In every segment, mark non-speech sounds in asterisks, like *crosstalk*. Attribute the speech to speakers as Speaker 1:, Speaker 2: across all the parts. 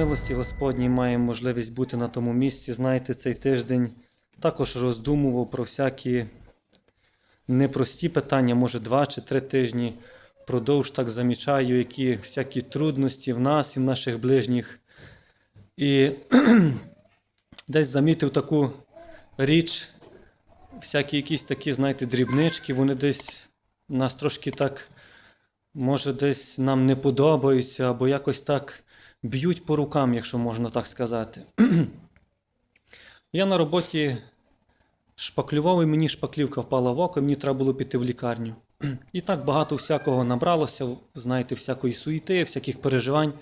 Speaker 1: милості Господній маємо можливість бути на тому місці. Знаєте, цей тиждень також роздумував про всякі непрості питання, може два чи три тижні. Продовж так замічаю, які всякі трудності в нас і в наших ближніх. І *clears throat* десь замітив таку річ, всякі якісь такі, знаєте, дрібнички, вони десь нас трошки так, може, десь нам не подобаються, або якось так б'ють по рукам, якщо можна так сказати. *clears throat* Я на роботі шпаклював, і мені шпаклівка впала в око, і мені треба було піти в лікарню. *clears throat* І так багато всякого набралося, знаєте, всякої суєти, всяких переживань.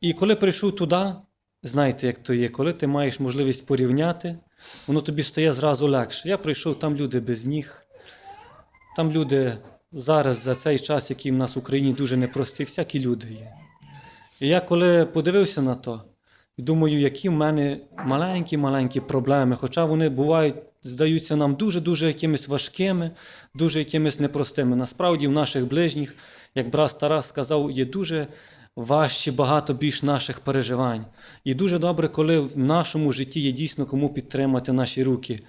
Speaker 1: І коли прийшов туди, знаєте, як то є, коли ти маєш можливість порівняти, воно тобі стає зразу легше. Я прийшов, там люди без ніг, там люди зараз за цей час, який в нас в Україні дуже непростий, всякі люди є. І я коли подивився на то, і думаю, які в мене маленькі-маленькі проблеми, хоча вони бувають, здаються нам дуже-дуже якимись важкими, дуже якимись непростими. Насправді, в наших ближніх, як брат Тарас сказав, є дуже важчі, багато більш наших переживань. І дуже добре, коли в нашому житті є дійсно кому підтримати наші руки.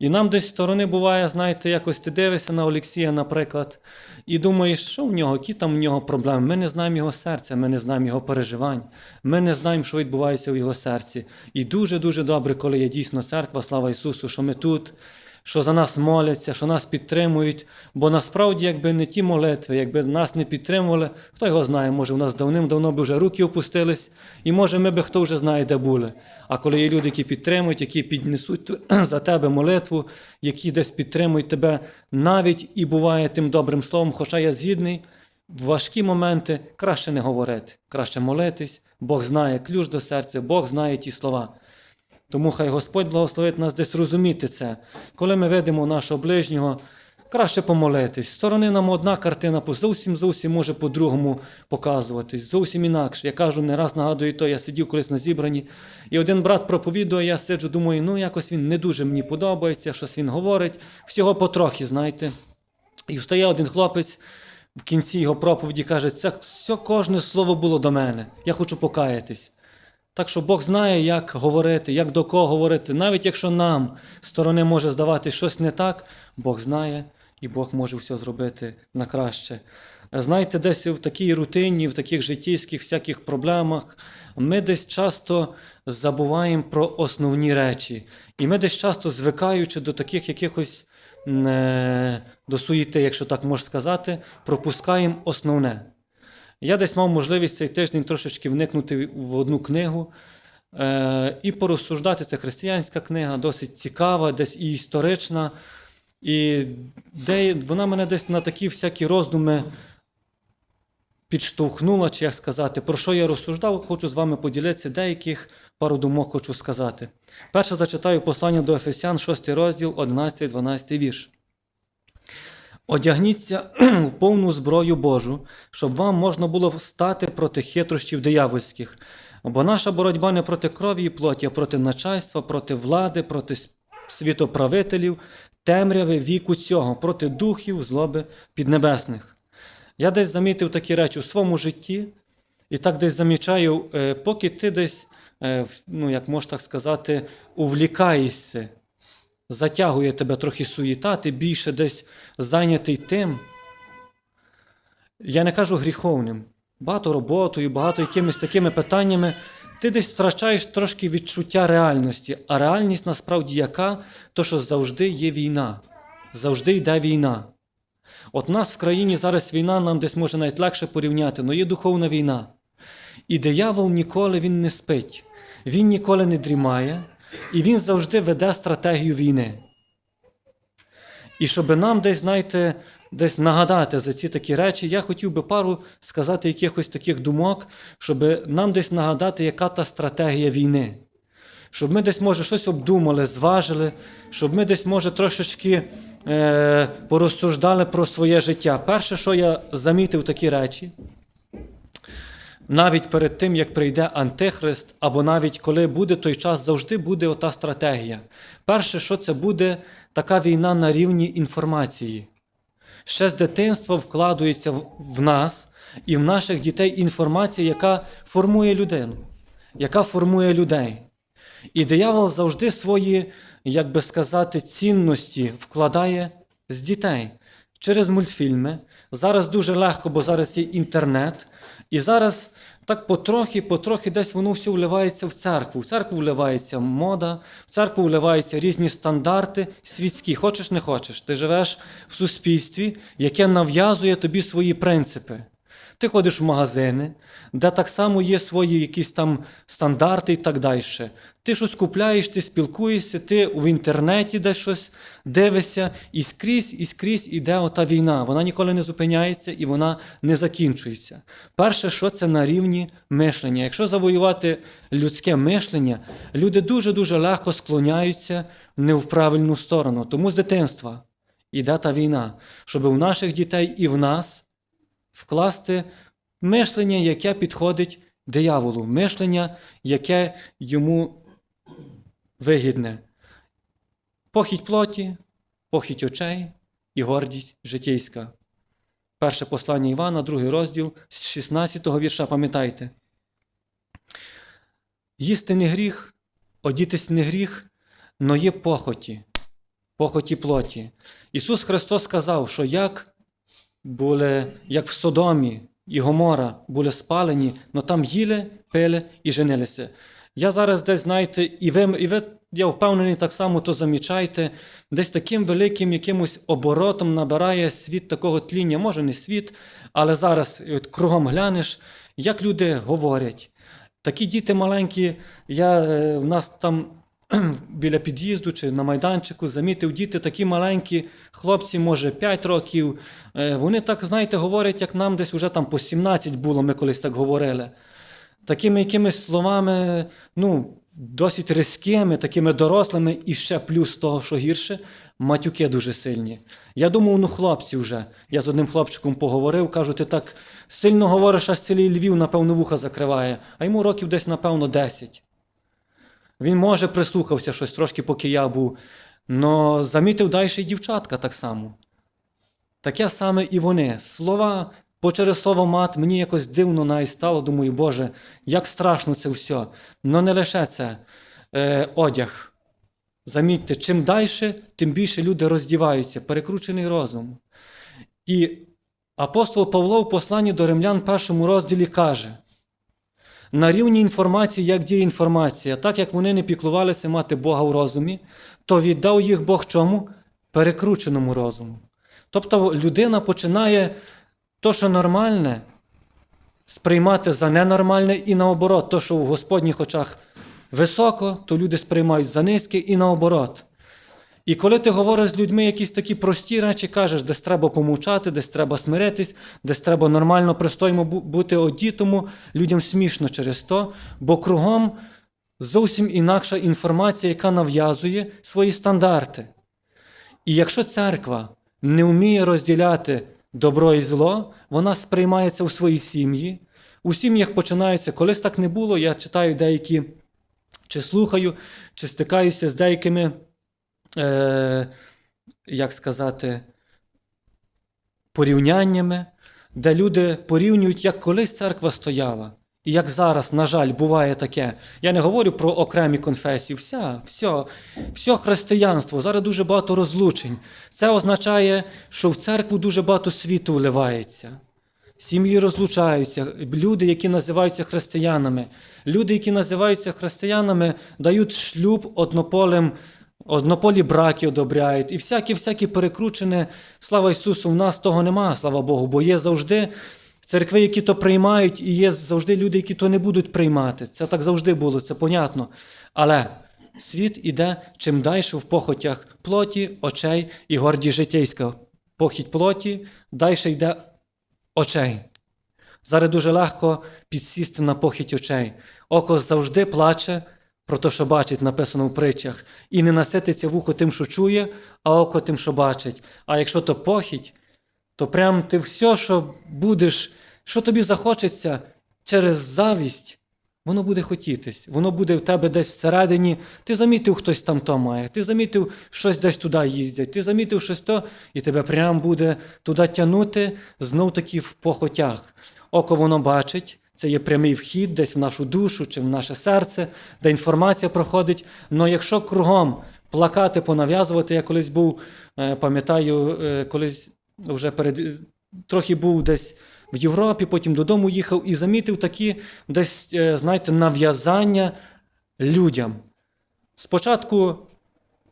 Speaker 1: І нам десь сторони буває, знаєте, якось ти дивишся на Олексія, наприклад, і думаєш, що в нього, які там в нього проблеми. Ми не знаємо його серця, ми не знаємо його переживань, ми не знаємо, що відбувається в його серці. І дуже-дуже добре, коли є дійсно церква, слава Ісусу, що ми тут, що за нас моляться, що нас підтримують. Бо насправді, якби не ті молитви, якби нас не підтримували, хто його знає, може, у нас давним-давно б вже руки опустились, і може ми би хто вже знає, де були. А коли є люди, які підтримують, які піднесуть *clears throat* за тебе молитву, які десь підтримують тебе навіть і буває тим добрим словом, хоча я згідний, в важкі моменти краще не говорити, краще молитись, Бог знає ключ до серця, Бог знає ті слова. Тому хай Господь благословить нас десь розуміти це. Коли ми видимо нашого ближнього, краще помолитись. Сторони нам одна картина зовсім зовсім може по-другому показуватись, зовсім інакше. Я кажу, не раз нагадую то, я сидів колись на зібранні, і один брат проповідує, я сиджу, думаю, ну якось він не дуже мені подобається, щось він говорить, всього потрохи, знаєте. І встає один хлопець в кінці його проповіді каже, це все кожне слово було до мене. Я хочу покаятись. Так що Бог знає, як говорити, як до кого говорити. Навіть якщо нам сторони може здавати щось не так, Бог знає і Бог може все зробити на краще. Знаєте, десь в такій рутині, в таких життєйських всяких проблемах ми десь часто забуваємо про основні речі. І ми десь часто звикаючи до таких якихось е, до суєти, якщо так можна сказати, пропускаємо основне. Я десь мав можливість цей тиждень трошечки вникнути в одну книгу е, і порозсуждати. Це християнська книга, досить цікава, десь і історична. І де, вона мене десь на такі всякі роздуми підштовхнула, чи як сказати, про що я розсуждав, хочу з вами поділитися, деяких пару думок хочу сказати. Перше зачитаю послання до Ефесян, 6 розділ, 11-12 вірш. Одягніться *clears throat* в повну зброю Божу, щоб вам можна було стати проти хитрощів диявольських. Бо наша боротьба не проти крові і плоті, а проти начальства, проти влади, проти світоправителів, темряви віку цього, проти духів злоби піднебесних. Я десь замітив такі речі у своєму житті, і так десь замічаю, е, поки ти десь, е, ну як можна так сказати, увлікаєшся затягує тебе трохи суєта, ти більше десь зайнятий тим. Я не кажу гріховним, багато роботою, багато якимись такими питаннями. Ти десь втрачаєш трошки відчуття реальності, а реальність насправді яка? То, що завжди є війна, завжди йде війна. От нас в країні зараз війна, нам десь може навіть легше порівняти, але є духовна війна. І диявол ніколи він не спить, він ніколи не дрімає, і він завжди веде стратегію війни. І щоб нам десь, знаєте, десь нагадати за ці такі речі, я хотів би пару сказати якихось таких думок, щоб нам десь нагадати, яка та стратегія війни. Щоб ми десь, може, щось обдумали, зважили, щоб ми десь, може, трошечки е, порозсуждали про своє життя. Перше, що я замітив такі речі, навіть перед тим, як прийде Антихрист, або навіть коли буде той час, завжди буде ота стратегія. Перше, що це буде така війна на рівні інформації. Ще з дитинства вкладується в нас і в наших дітей інформація, яка формує людину. яка формує людей. І диявол завжди свої, як би сказати, цінності вкладає з дітей через мультфільми. Зараз дуже легко, бо зараз є інтернет. І зараз так потрохи, потрохи десь воно все вливається в церкву. В церкву вливається мода, в церкву вливаються різні стандарти світські. Хочеш, не хочеш. Ти живеш в суспільстві, яке нав'язує тобі свої принципи. Ти ходиш в магазини, де так само є свої якісь там стандарти і так далі. Ти щось купляєш, ти спілкуєшся, ти в інтернеті десь щось дивишся, і скрізь, і скрізь іде ота війна. Вона ніколи не зупиняється і вона не закінчується. Перше, що це на рівні мишлення. Якщо завоювати людське мишлення, люди дуже-дуже легко склоняються не в правильну сторону. Тому з дитинства іде та війна, щоб у наших дітей і в нас вкласти мишлення, яке підходить дияволу, мишлення, яке йому вигідне. Похідь плоті, похідь очей і гордість житейська. Перше послання Івана, другий розділ з 16 го вірша, пам'ятайте. Їсти не гріх, одітись не гріх, но є похоті, похоті плоті. Ісус Христос сказав, що як були, як в Содомі і Гомора були спалені, но там їли, пили і женилися. Я зараз десь, знаєте, і ви, і ви, я впевнений, так само то замічаєте, десь таким великим якимось оборотом набирає світ такого тління. Може, не світ, але зараз от кругом глянеш, як люди говорять. Такі діти маленькі, я е, в нас там *clears throat* біля під'їзду чи на майданчику замітив діти такі маленькі, хлопці, може, 5 років. Е, Вони так, знаєте, говорять, як нам десь вже там по 17 було, ми колись так говорили. Такими якимись словами, ну, досить різкими, такими дорослими, і ще плюс того, що гірше, матюки дуже сильні. Я думав, ну хлопці вже. Я з одним хлопчиком поговорив, кажу, ти так сильно говориш, аж цілий Львів, напевно, вуха закриває, а йому років десь, напевно, 10. Він, може, прислухався щось трошки, поки я був, але замітив далі і дівчатка так само. Таке саме і вони. Слова, через слово мат, мені якось дивно навіть стало, думаю, Боже, як страшно це все. Но не лише це е, одяг. Замітьте, чим далі, тим більше люди роздіваються, перекручений розум. І апостол Павло в посланні до римлян першому розділі каже: на рівні інформації, як діє інформація, так як вони не піклувалися мати Бога в розумі, то віддав їх Бог чому? Перекрученому розуму. Тобто людина починає то, що нормальне, сприймати за ненормальне і наоборот, то, що в Господніх очах високо, то люди сприймають за низьке і наоборот. І коли ти говориш з людьми якісь такі прості речі, кажеш, десь треба помовчати, десь треба смиритись, десь треба нормально, пристойно бути одітому, людям смішно через то, бо кругом зовсім інакша інформація, яка нав'язує свої стандарти. І якщо церква не вміє розділяти добро і зло, вона сприймається у своїй сім'ї. У сім'ях починається, колись так не було, я читаю деякі, чи слухаю, чи стикаюся з деякими, е, як сказати, порівняннями, де люди порівнюють, як колись церква стояла. І як зараз, на жаль, буває таке. Я не говорю про окремі конфесії. Вся, все, все християнство. Зараз дуже багато розлучень. Це означає, що в церкву дуже багато світу вливається. Сім'ї розлучаються, люди, які називаються християнами. Люди, які називаються християнами, дають шлюб однополим, однополі браки одобряють. І всякі всякі перекручені, слава Ісусу, в нас того нема, слава Богу, бо є завжди церкви, які то приймають, і є завжди люди, які то не будуть приймати. Це так завжди було, це понятно. Але світ іде чим далі в похотях плоті, очей і горді житейська. Похідь плоті, далі йде очей. Зараз дуже легко підсісти на похідь очей. Око завжди плаче про те, що бачить, написано в притчах, і не насититься вухо тим, що чує, а око тим, що бачить. А якщо то похідь, то прям ти все, що будеш, що тобі захочеться через завість, воно буде хотітись. Воно буде в тебе десь всередині. Ти замітив, хтось там то має, ти замітив, щось десь туди їздять, ти замітив щось то, і тебе прям буде туди тягнути знов таки в похотях. Око воно бачить, Це є прямий вхід десь в нашу душу чи в наше серце, де інформація проходить. Але якщо кругом плакати понав'язувати, я колись був, е, пам'ятаю, е, колись вже перед трохи був десь в Європі, потім додому їхав і замітив такі десь, е, знаєте, нав'язання людям. Спочатку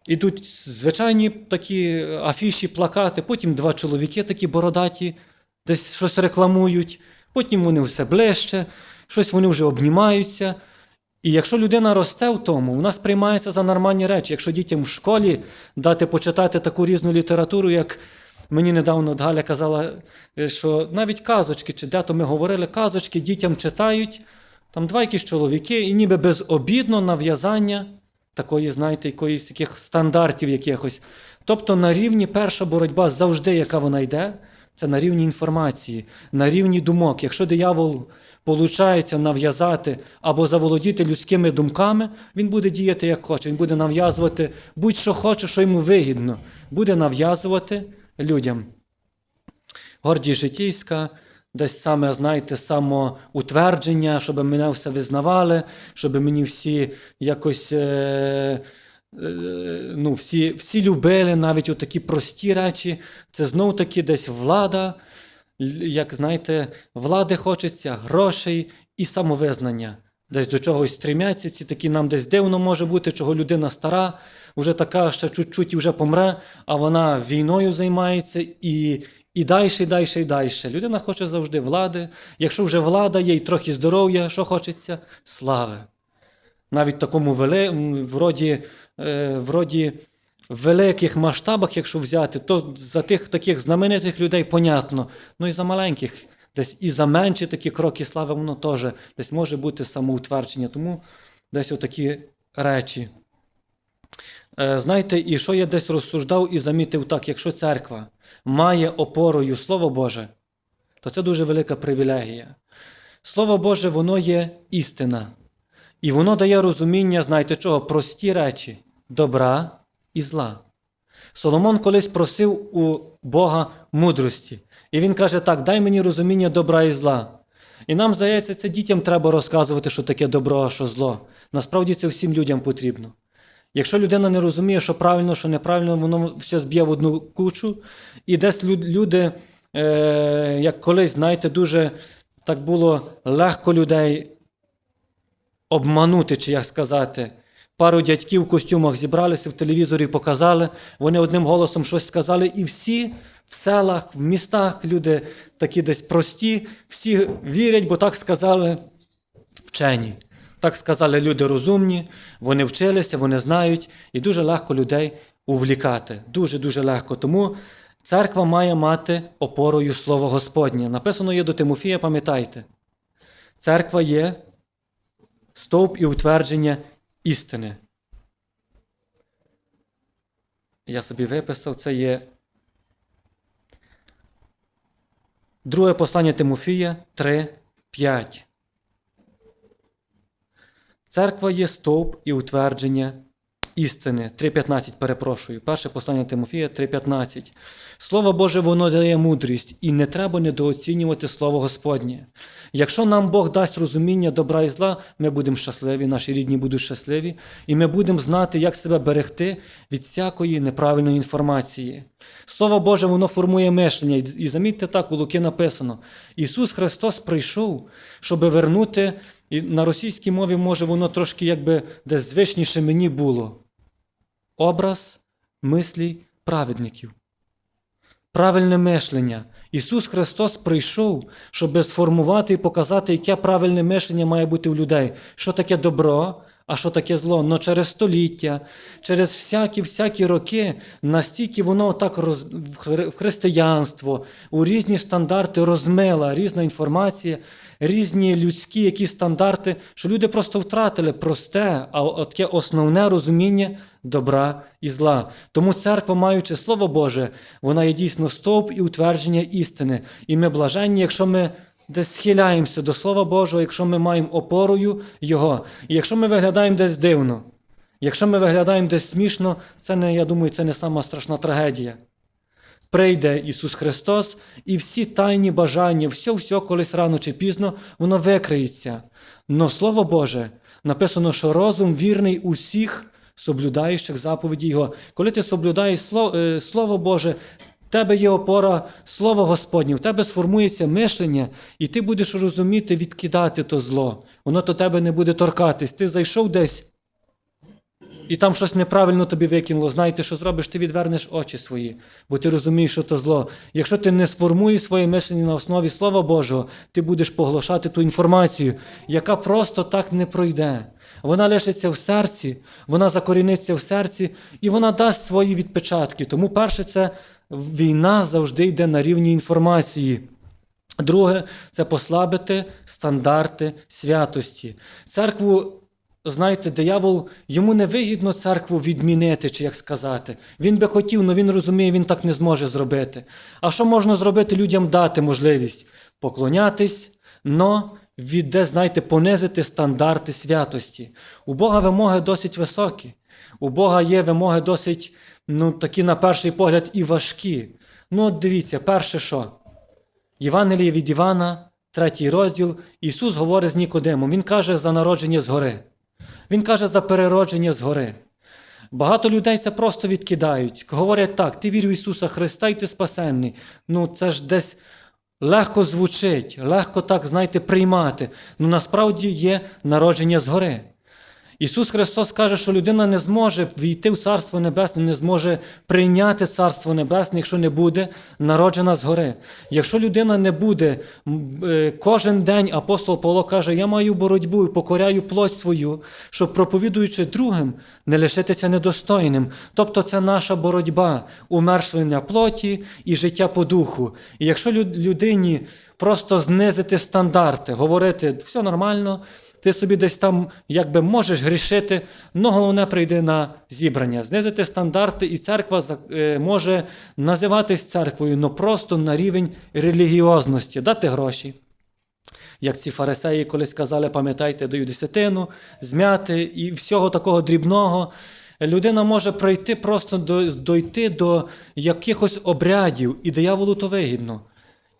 Speaker 1: Ідуть звичайні такі афіші, плакати, потім два чоловіки такі бородаті, десь щось рекламують, потім вони все ближче, щось вони вже обнімаються. І якщо людина росте в тому, вона сприймається за нормальні речі. Якщо дітям в школі дати почитати таку різну літературу, як мені недавно Галя казала, е, що навіть казочки, чи де-то ми говорили, казочки дітям читають, там два якісь чоловіки, і ніби безобідно нав'язання такої, знаєте, якоїсь таких стандартів якихось. Тобто на рівні перша боротьба завжди, яка вона йде, це на рівні інформації, на рівні думок. Якщо диявол получається нав'язати або заволодіти людськими думками, він буде діяти як хоче. Він буде нав'язувати будь-що хоче, що йому вигідно, буде нав'язувати людям. Гордість житейська, десь саме, знаєте, самоутвердження, щоб мене все визнавали, щоб мені всі якось. Е, Ну, всі, всі любили навіть такі прості речі. Це знов таки десь влада, як знаєте, влади хочеться, грошей і самовизнання. Десь до чогось стрімяться, ці такі нам десь дивно може бути, чого людина стара, вже така ще чуть-чуть і вже помре, а вона війною займається і, і далі, і далі, і далі. Людина хоче завжди влади. Якщо вже влада є і трохи здоров'я, що хочеться? Слави. Навіть такому вели, вроді, е, вроді великих масштабах, якщо взяти, то за тих таких знаменитих людей понятно. Ну і за маленьких, десь і за менші такі кроки слави, воно теж десь може бути самоутвердження. Тому десь отакі речі. Е, Знаєте, і що я десь розсуждав і замітив так, якщо церква має опорою Слово Боже, то це дуже велика привілегія. Слово Боже, воно є істина. І воно дає розуміння, знаєте чого, прості речі добра і зла. Соломон колись просив у Бога мудрості. І він каже: так, дай мені розуміння добра і зла. І нам здається, це дітям треба розказувати, що таке добро, а що зло. Насправді це всім людям потрібно. Якщо людина не розуміє, що правильно, що неправильно, воно все зб'є в одну кучу. І десь люди, е, як колись, знаєте, дуже так було легко людей обманути, чи як сказати. Пару дядьків в костюмах зібралися в телевізорі, показали, вони одним голосом щось сказали, і всі в селах, в містах люди такі десь прості, всі вірять, бо так сказали вчені. Так сказали люди розумні, вони вчилися, вони знають, і дуже легко людей увлікати. Дуже-дуже легко. Тому церква має мати опорою Слово Господнє. Написано є до Тимофія, пам'ятайте. Церква є стовп і утвердження істини. Я собі виписав, це є друге послання Тимофія 3, 5. Церква є стовп і утвердження істини. 3.15, перепрошую. Перше послання Тимофія 3.15. Слово Боже, воно дає мудрість, і не треба недооцінювати Слово Господнє. Якщо нам Бог дасть розуміння добра і зла, ми будемо щасливі, наші рідні будуть щасливі, і ми будемо знати, як себе берегти від всякої неправильної інформації. Слово Боже, воно формує мишлення. І- замітьте так, у Луки написано: Ісус Христос прийшов, щоб вернути, і на російській мові, може, воно трошки якби десь звичніше мені було. Образ мислі праведників. Правильне мишлення. Ісус Христос прийшов, щоб сформувати і показати, яке правильне мишлення має бути у людей. Що таке добро, а що таке зло. Но через століття, через всякі всякі роки, настільки воно так роз... в християнство, у різні стандарти розмила, різна інформація, різні людські якісь стандарти, що люди просто втратили просте, а таке основне розуміння добра і зла. Тому церква, маючи Слово Боже, вона є дійсно стовп і утвердження істини. І ми блаженні, якщо ми десь схиляємося до Слова Божого, якщо ми маємо опорою Його. І якщо ми виглядаємо десь дивно, якщо ми виглядаємо десь смішно, це не, я думаю, це не сама страшна трагедія. прийде Ісус Христос, і всі тайні бажання, все, все колись рано чи пізно, воно викриється. Но Слово Боже написано, що розум вірний усіх соблюдаючих заповіді Його. Коли ти соблюдаєш Слово, е, Слово Боже, в тебе є опора Слово Господнє, в тебе сформується мишлення, і ти будеш розуміти, відкидати то зло. Воно до тебе не буде торкатись. Ти зайшов десь і там щось неправильно тобі викинуло, знаєте, що зробиш, ти відвернеш очі свої, бо ти розумієш, що то зло. Якщо ти не сформуєш своє мислення на основі Слова Божого, ти будеш поглощати ту інформацію, яка просто так не пройде. Вона лишиться в серці, вона закоріниться в серці і вона дасть свої відпечатки. Тому, перше, це війна завжди йде на рівні інформації. Друге, це послабити стандарти святості. Церкву, знаєте, диявол, йому не вигідно церкву відмінити, чи як сказати. Він би хотів, але він розуміє, він так не зможе зробити. А що можна зробити людям дати можливість? Поклонятись, но відде, знаєте, понизити стандарти святості. У Бога вимоги досить високі. У Бога є вимоги досить, ну, такі, на перший погляд, і важкі. Ну, от дивіться, перше що? Євангеліє від Івана, третій розділ, Ісус говорить з Нікодимом. Він каже за народження згори. Він каже за переродження згори. Багато людей це просто відкидають. Говорять так, ти вірю в Ісуса Христа і ти спасенний. Ну це ж десь легко звучить, легко так, знаєте, приймати. Ну насправді є народження згори. Ісус Христос каже, що людина не зможе війти в Царство Небесне, не зможе прийняти Царство Небесне, якщо не буде народжена згори. Якщо людина не буде е, кожен день, апостол Павло каже, я маю боротьбу і покоряю плоть свою, щоб проповідуючи другим, не лишитися недостойним. Тобто це наша боротьба, умершвлення плоті і життя по духу. І якщо людині просто знизити стандарти, говорити все нормально. Ти собі десь там якби можеш грішити, але головне прийде на зібрання, знизити стандарти, і церква е, може називатись церквою, але просто на рівень релігіозності, дати гроші. Як ці фарисеї колись сказали, пам'ятайте, даю десятину, змяти і всього такого дрібного. Людина може прийти просто до, дойти до якихось обрядів, і дияволу то вигідно.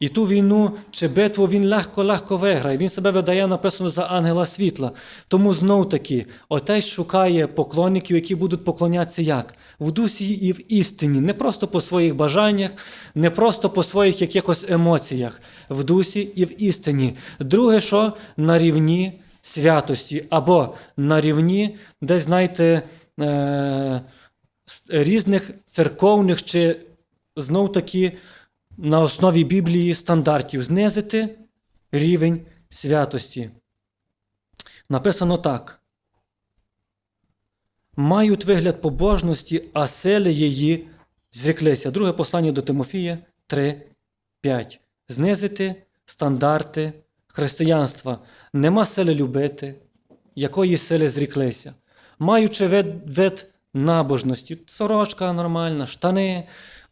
Speaker 1: І ту війну чи битву він легко-легко виграє. Він себе видає, написано за ангела світла. Тому знов таки, отець шукає поклонників, які будуть поклонятися як? В дусі і в істині, не просто по своїх бажаннях, не просто по своїх якихось емоціях, в дусі і в істині. Друге, що на рівні святості, або на рівні, десь, знаєте, е- різних церковних чи знов таки на основі Біблії стандартів знизити рівень святості. Написано так. Мають вигляд побожності, а сили її зріклися. Друге послання до Тимофія 3, 5. Знизити стандарти християнства. Нема сили любити, якої сили зріклися. Маючи вид, вид набожності, сорочка нормальна, штани,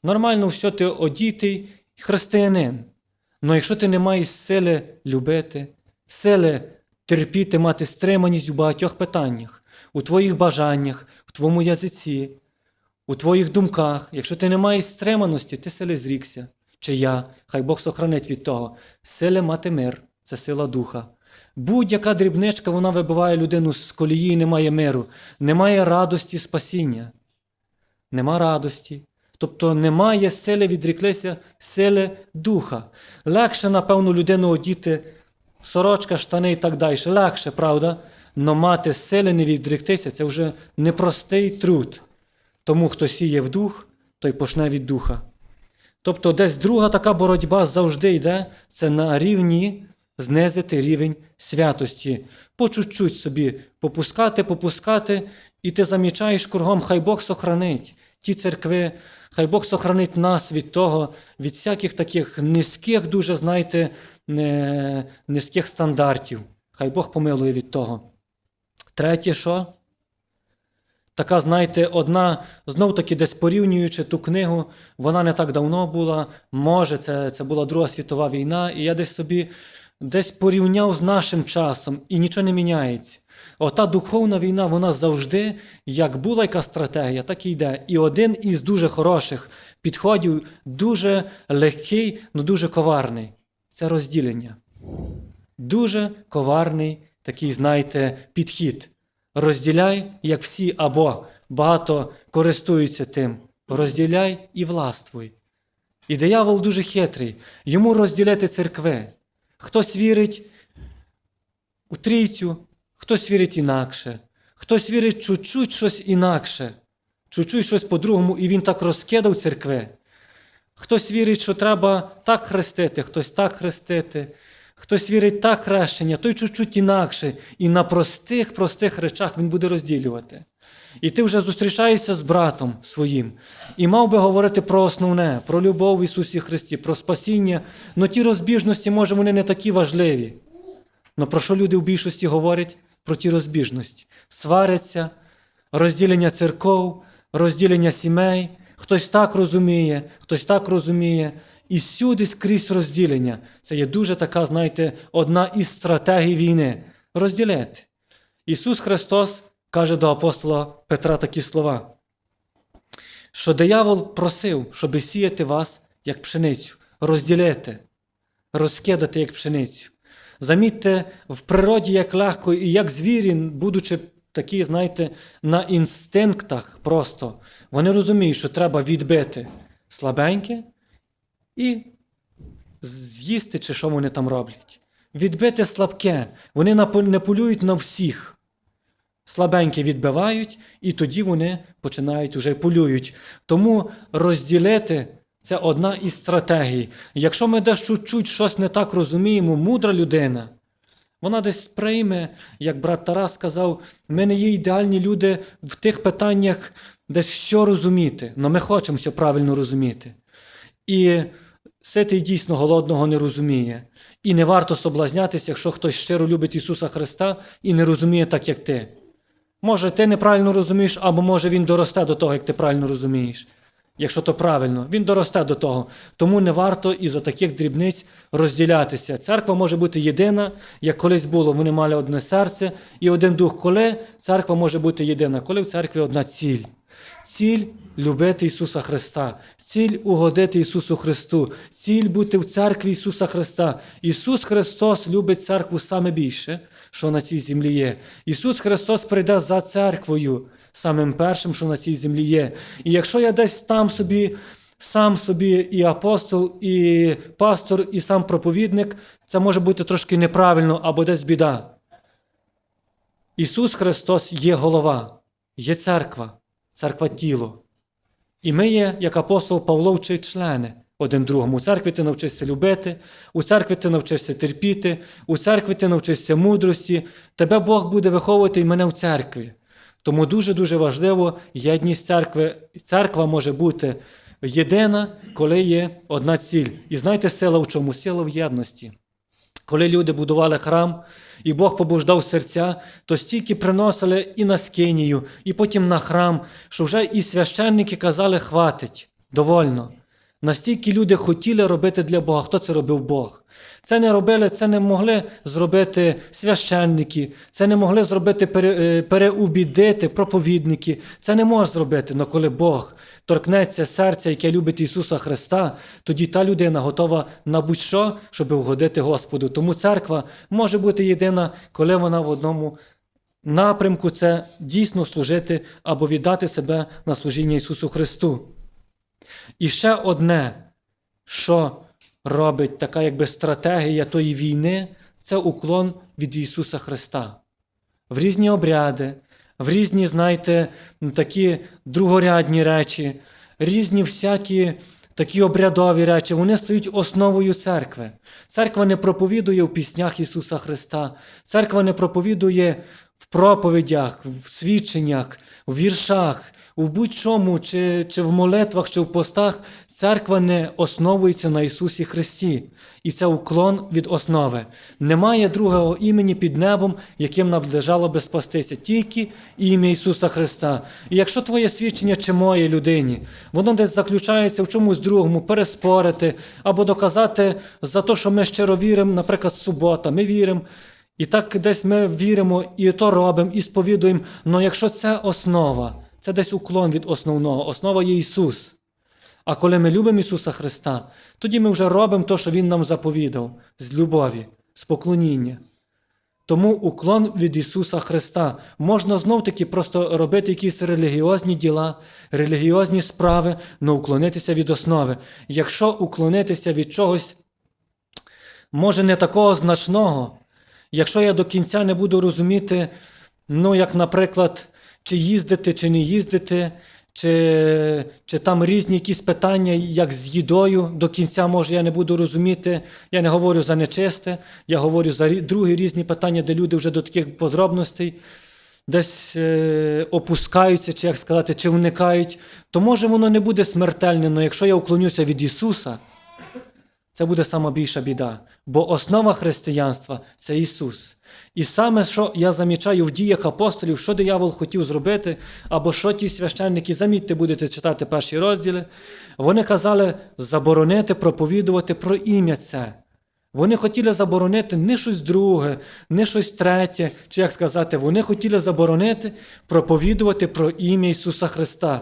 Speaker 1: нормально все ти одітий християнин. Але якщо ти не маєш сили любити, сили терпіти, мати стриманість у багатьох питаннях, у твоїх бажаннях, в твоєму язиці, у твоїх думках, якщо ти не маєш стриманості, ти сили зрікся. Чи я, хай Бог сохранить від того. Сили мати мир це сила духа. Будь-яка дрібничка вона вибиває людину з колії, немає миру, немає радості спасіння. Нема радості. Тобто немає сили відріклися сили духа. Легше, напевно, людину одіти сорочка, штани і так далі. Легше, правда? Но мати сили не відріктися це вже непростий труд. Тому хто сіє в дух, той почне від духа. Тобто десь друга така боротьба завжди йде, це на рівні знизити рівень святості. По чуть-чуть собі попускати, попускати, і ти замічаєш кругом, хай Бог сохранить ті церкви, хай Бог сохранить нас від того, від всяких таких низьких, дуже, знаєте, низьких стандартів. Хай Бог помилує від того. Третє, що? Така, знаєте, одна, знов таки десь порівнюючи ту книгу, вона не так давно була, може, це, це була Друга світова війна, і я десь собі десь порівняв з нашим часом, і нічого не міняється. Ота духовна війна, вона завжди, як була яка стратегія, так і йде. І один із дуже хороших підходів дуже легкий, але дуже коварний. Це розділення. Дуже коварний такий, знаєте, підхід. Розділяй, як всі, або багато користуються тим. Розділяй і властвуй. І диявол дуже хитрий. Йому розділяти церкви. Хтось вірить у трійцю, хтось вірить інакше, хтось вірить чуть-чуть щось інакше, чуть-чуть щось по-другому, і він так розкидав церкви. Хтось вірить, що треба так хрестити, хтось так хрестити, хтось вірить так хрещення, той чуть-чуть інакше. І на простих, простих речах він буде розділювати. І ти вже зустрічаєшся з братом своїм і мав би говорити про основне, про любов в Ісусі Христі, про спасіння. Но ті розбіжності, може, вони не такі важливі. Но про що люди в більшості говорять? Про ті розбіжності. Сваряться, розділення церков, розділення сімей. Хтось так розуміє, хтось так розуміє. І всюди скрізь розділення. Це є дуже така, знаєте, одна із стратегій війни розділяти. Ісус Христос каже до апостола Петра такі слова, що диявол просив, щоб сіяти вас як пшеницю, розділяти, розкидати як пшеницю. Замітьте, в природі як легко і як звірі, будучи такі, знаєте, на інстинктах просто, вони розуміють, що треба відбити слабеньке і з'їсти, чи що вони там роблять. Відбити слабке. Вони не полюють на всіх. Слабенькі відбивають, і тоді вони починають уже полюють. Тому розділити це одна із стратегій. Якщо ми десь чуть-чуть щось не так розуміємо, мудра людина, вона десь прийме, як брат Тарас сказав, ми не є ідеальні люди в тих питаннях десь все розуміти, але ми хочемо все правильно розуміти. І ситий дійсно голодного не розуміє. І не варто соблазнятися, якщо хтось щиро любить Ісуса Христа і не розуміє так, як ти. Може, ти неправильно розумієш, або може він доросте до того, як ти правильно розумієш. Якщо то правильно, він доросте до того. Тому не варто із-за таких дрібниць розділятися. Церква може бути єдина, як колись було, вони мали одне серце і один дух. Коли церква може бути єдина, коли в церкві одна ціль. Ціль любити Ісуса Христа, ціль угодити Ісусу Христу, ціль бути в церкві Ісуса Христа. Ісус Христос любить церкву саме більше, що на цій землі є. Ісус Христос прийде за церквою, самим першим, що на цій землі є. І якщо я десь там собі, сам собі і апостол, і пастор, і сам проповідник, це може бути трошки неправильно або десь біда. Ісус Христос є голова, є церква, церква тіло. І ми є, як апостол Павло, вчить члени один другому. У церкві ти навчишся любити, у церкві ти навчишся терпіти, у церкві ти навчишся мудрості. Тебе Бог буде виховувати і мене в церкві. Тому дуже-дуже важливо єдність церкви. Церква може бути єдина, коли є одна ціль. І знаєте, сила в чому? Сила в єдності. Коли люди будували храм, і Бог побуждав серця, то стільки приносили і на скинію, і потім на храм, що вже і священники казали, хватить, довольно. Настільки люди хотіли робити для Бога. Хто це робив Бог? Це не робили, це не могли зробити священники, це не могли зробити пере, е, переубідити проповідники. Це не може зробити. Але коли Бог торкнеться серця, яке любить Ісуса Христа, тоді та людина готова на будь-що, щоб угодити Господу. Тому церква може бути єдина, коли вона в одному напрямку це дійсно служити або віддати себе на служіння Ісусу Христу. І ще одне, що робить така якби стратегія тої війни, це уклон від Ісуса Христа. В різні обряди, в різні, знаєте, такі другорядні речі, різні всякі такі обрядові речі, вони стають основою церкви. Церква не проповідує в піснях Ісуса Христа, церква не проповідує в проповідях, в свідченнях, в віршах, у будь-чому, чи, чи в молитвах, чи в постах, церква не основується на Ісусі Христі. І це уклон від основи. Немає другого імені під небом, яким наближало би спастися, тільки ім'я Ісуса Христа. І якщо твоє свідчення чи моє людині, воно десь заключається в чомусь другому, переспорити або доказати за те, що ми щиро віримо, наприклад, субота, ми віримо. І так десь ми віримо і то робимо, і сповідуємо. Але якщо це основа, це десь уклон від основного. Основа є Ісус. А коли ми любимо Ісуса Христа, тоді ми вже робимо те, що Він нам заповідав з любові, з поклоніння. Тому уклон від Ісуса Христа можна знов таки просто робити якісь релігіозні діла, релігіозні справи, але уклонитися від основи. Якщо уклонитися від чогось, може не такого значного, якщо я до кінця не буду розуміти, ну, як, наприклад, чи їздити, чи не їздити, чи, чи там різні якісь питання, як з їдою, до кінця, може, я не буду розуміти. Я не говорю за нечисте, я говорю за другі різні питання, де люди вже до таких подробностей десь е, опускаються, чи як сказати, чи вникають, то може воно не буде смертельне, але якщо я уклонюся від Ісуса, це буде сама більша біда. Бо основа християнства це Ісус. І саме, що я замічаю в діях апостолів, що диявол хотів зробити, або що ті священники, замітьте, будете читати перші розділи, вони казали заборонити проповідувати про ім'я це. Вони хотіли заборонити не щось друге, не щось третє, чи як сказати, вони хотіли заборонити проповідувати про ім'я Ісуса Христа.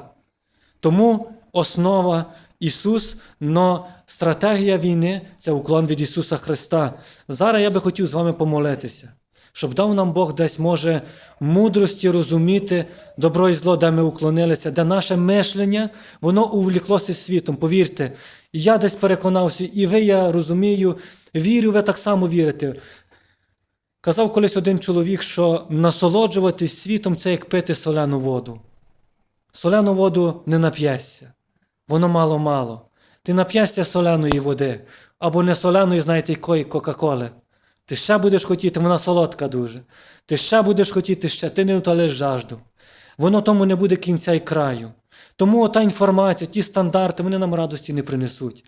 Speaker 1: Тому основа Ісус, но стратегія війни це уклон від Ісуса Христа. Зараз я би хотів з вами помолитися, щоб дав нам Бог десь може мудрості розуміти добро і зло, де ми уклонилися, де наше мишлення, воно увліклося світом. Повірте, я десь переконався, і ви, я розумію, вірю, ви так само вірите. Казав колись один чоловік, що насолоджуватись світом це як пити солену воду. Солену воду не нап'єшся. Воно мало-мало. Ти нап'єшся соляної води, або не соляної, знаєте, якої Кока-Коли. Ти ще будеш хотіти, вона солодка дуже. Ти ще будеш хотіти ще, ти не утолиш жажду. Воно тому не буде кінця і краю. Тому та інформація, ті стандарти, вони нам радості не принесуть.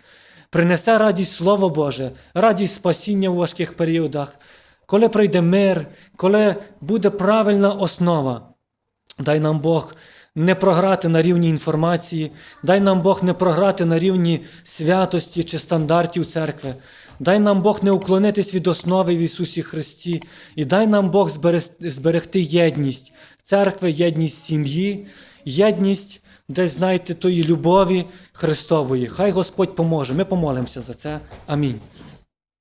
Speaker 1: Принесе радість Слово Боже, радість спасіння у важких періодах, коли прийде мир, коли буде правильна основа. Дай нам Бог не програти на рівні інформації, дай нам Бог не програти на рівні святості чи стандартів церкви. Дай нам Бог не уклонитись від основи в Ісусі Христі, і дай нам Бог зберегти єдність церкви, єдність сім'ї, єдність десь знаєте тої любові Христової. Хай Господь поможе. Ми помолимося за це. Амінь.